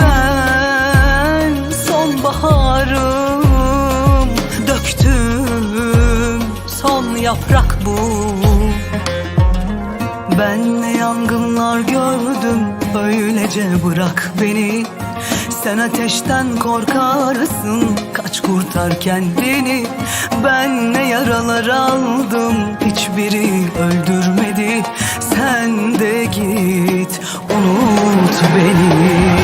Ben sonbaharım Döktüm son yaprak bu. Ben ne yangınlar gördüm Öylece bırak beni. Sen ateşten korkarsın Kaç kurtar kendini. Ben ne yaralar aldım Hiçbiri öldürmedi Sen de git Unut beni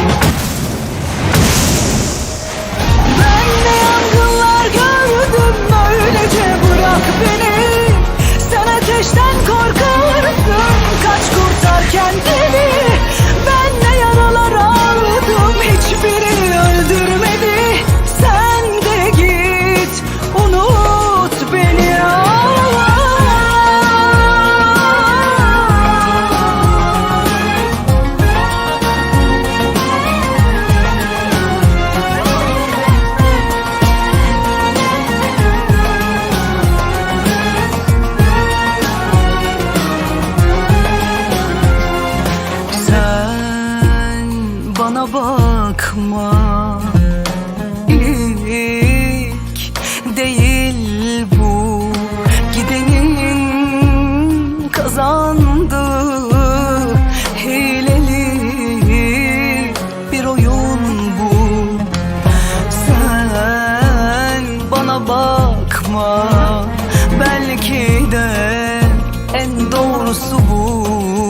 bakma İlk değil bu. Gidenin kazandı Hileli bir oyun bu. Sen bana bakma Belki de en doğrusu bu